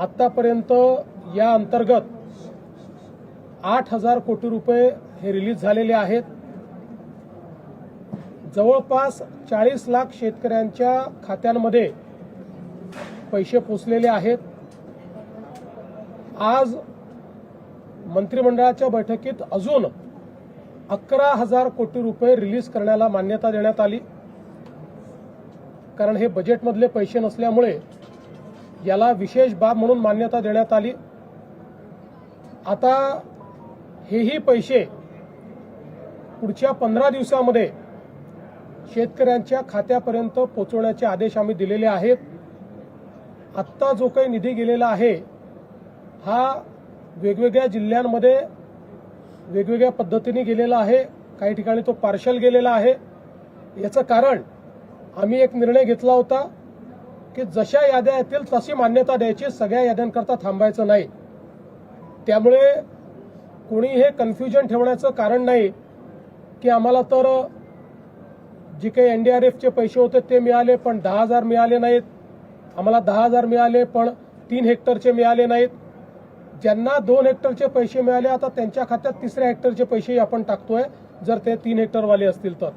आतापर्यंत या अंतर्गत आठ हजार कोटी रुपये हे रिलीज झालेले आहेत. जवळपास चाळीस लाख शेतकऱ्यांच्या खात्यांमध्ये पैसे पोचलेले आहेत. आज मंत्रिमंडळाच्या बैठकीत अजून अकरा हजार कोटी रुपये रिलीज करण्याला मान्यता देण्यात आली. कारण हे बजेटमधले पैसे नसल्यामुळे याला विशेष बाब म्हणून मान्यता देण्यात आली. आता हेही पैसे पुढच्या पंधरा दिवसामध्ये शेतकऱ्यांच्या खात्यापर्यंत पोचवण्याचे आदेश आम्ही दिलेले आहेत. आत्ता जो काही निधी गेलेला आहे हा वेगवेगळ्या जिल्ह्यांमध्ये वेगवेगळ्या पद्धतीने गेलेला आहे. काही ठिकाणी तो पार्शल गेलेला आहे. याचं कारण आम्ही एक निर्णय घेतला होता. की जशा याद्या येतील तशी मान्यता द्यायची सगळ्या याद्यांकरता थांबायचं नाही. त्यामुळे कोणी हे कन्फ्युजन ठेवण्याचं कारण नाही की आम्हाला तर जे काही एनडीआरएफचे पैसे होते ते मिळाले पण दहा हजार मिळाले नाहीत. आम्हाला दहा हजार मिळाले पण तीन हेक्टरचे मिळाले नाहीत. ज्यांना दोन हेक्टरचे पैसे मिळाले आता त्यांच्या खात्यात तिसऱ्या हेक्टरचे पैसेही आपण टाकतोय जर ते तीन हेक्टरवाले असतील तर.